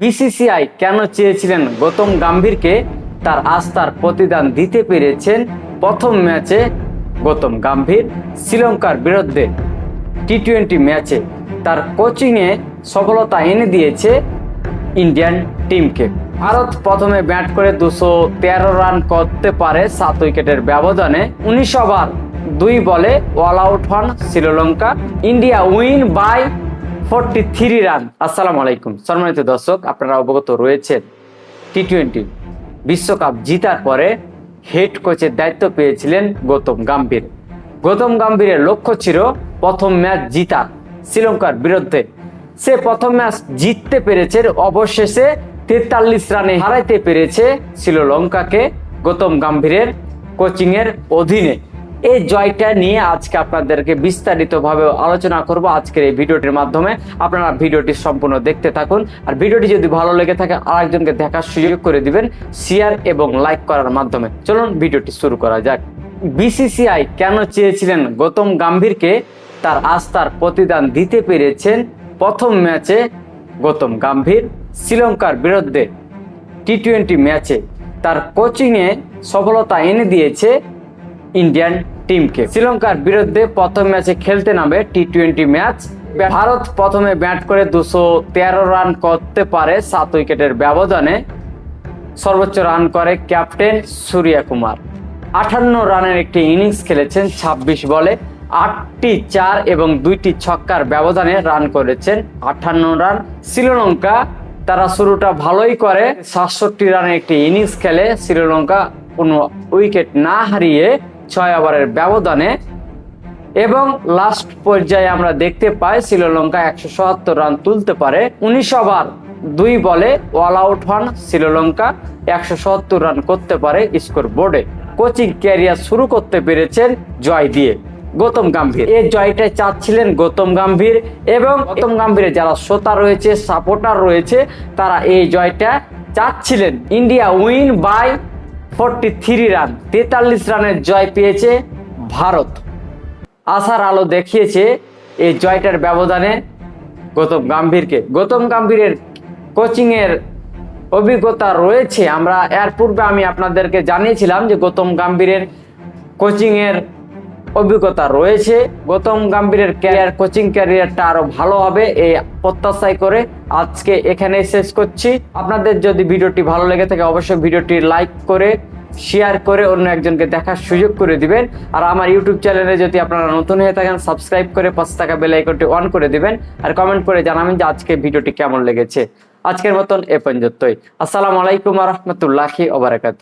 BCCI কেন চেয়েছিলেন? গৌতম গাম্ভীরকে তার আস্থার প্রতিদান দিতে পেরেছেন প্রথম ম্যাচে গৌতম গাম্ভীর শ্রীলঙ্কার বিরুদ্ধে টি টোয়েন্টি ম্যাচে। তার কোচিংয়ে সফলতা এনে দিয়েছে ইন্ডিয়ান টিমকে। ভারত প্রথমে ব্যাট করে দুশো তেরো রান করতে পারে সাত উইকেটের ব্যবধানে। উনিশ ওভার, দুই বলে অল আউট হন Sri Lanka. India win by forty three run আসসালামু আলাইকুম। সম্মানিত দর্শক, আপনারা অবগত রয়েছেন টি টোয়েন্টি বিশ্বকাপ জিতার পরে হেড কোচের দায়িত্ব পেয়েছিলেন গৌতম গাম্ভীর। গৌতম গাম্ভীরের লক্ষ্য ছিল প্রথম ম্যাচ জিতা শ্রীলঙ্কার বিরুদ্ধে। সে প্রথম ম্যাচ জিততে পেরেছে, অবশেষে তেতাল্লিশ রানে হারাইতে পেরেছে শ্রীলঙ্কাকে গৌতম গাম্ভীরের কোচিংয়ের অধীনে। এই জয়টা নিয়ে আজকে আপনাদেরকে বিস্তারিতভাবে আলোচনা করব আজকের এই ভিডিওটির মাধ্যমে। আপনারা ভিডিওটি সম্পূর্ণ দেখতে থাকুন। আর ভিডিওটি যদি ভালো লেগে থাকে, আরেকজনকে দেখার সুযোগ করে দিবেন শেয়ার এবং লাইক করার মাধ্যমে। চলুন ভিডিওটি শুরু করা যাক। বিসিসিআই কেন চেয়েছিলেন গৌতম গাম্ভীরকে? তার আস্থার প্রতিদান দিতে পেরেছেন প্রথম ম্যাচে গৌতম গাম্ভীর শ্রীলঙ্কার বিরুদ্ধে টি টোয়েন্টি ম্যাচে। তার কোচিংয়ে সফলতা এনে দিয়েছে ইন্ডিয়ান টিমকে। শ্রীলঙ্কার বিরুদ্ধে প্রথম ম্যাচে খেলতে নামে টি টোয়েন্টি ম্যাচ। ভারত প্রথমে ব্যাট করে দুশো তেরো রান করতে পারে সাত উইকেটের ব্যবধানে। সর্বোচ্চ রান করে ক্যাপ্টেন সূর্যা কুমার। আটান্ন রানের একটি ইনিংস খেলেছেন ২৬ বলে আটটি চার এবং দুইটি ছক্কার ব্যবধানে রান করেছেন আটান্ন রান। শ্রীলঙ্কা তারা শুরুটা ভালোই করে। সাতষট্টি রানের একটি ইনিংস খেলে শ্রীলঙ্কা কোনো উইকেট না হারিয়ে ছয় ওভারের ব্যবধানে এবং লাস্ট পর্যায়ে আমরা দেখতে পাই শ্রীলঙ্কা একশো সত্তর রান তুলতে পারে। উনিশ ওভার, দুই বলে অল আউট হন শ্রীলঙ্কা, একশো সত্তর রান করতে পারে স্কোর বোর্ডে কোচিং ক্যারিয়ার শুরু করতে পেরেছেন জয় দিয়ে। গৌতম গাম্ভীর। এই জয়টা চাচ্ছিলেন গৌতম গাম্ভীর এবং গৌতম গাম্ভীরের যারা শ্রোতা রয়েছে সাপোর্টার রয়েছে, তারা এই জয়টা চাচ্ছিলেন। India win by forty three run, তেতাল্লিশ রানের জয় পেয়েছে ভারত। আশার আলো দেখিয়েছে এই জয়টার ব্যবধানে গৌতম গাম্ভীরকে। গৌতম গাম্ভীরের কোচিংয়ের অভিজ্ঞতা রয়েছে। আমরা এর পূর্বে আমি আপনাদেরকে জানিয়েছিলাম যে গৌতম গাম্ভীরের কোচিংয়ের অভিজ্ঞতা রয়েছে। গৌতম গাম্ভীরের ক্যারিয়ার কোচিং ক্যারিয়ারটা আরও ভালো হবে, এই প্রত্যাশাই করে আজকে এখানে শেষ করছি। আপনাদের যদি ভিডিওটি ভালো লেগে থাকে, অবশ্যই ভিডিওটি লাইক করে শেয়ার করে অন্য একজনকে দেখার সুযোগ করে দিবেন। আর আমার ইউটিউব চ্যানেলে যদি আপনারা নতুন হয়ে থাকেন সাবস্ক্রাইব করে পাঁচ টাকা বেল আইকনটি অন করে দিবেন আর কমেন্ট করে জানাবেন যে আজকে ভিডিওটি কেমন লেগেছে। আজকের মতন এ পর্যন্তই। আসসালামু আলাইকুম রহমতুল্লাহি ওবরাকাত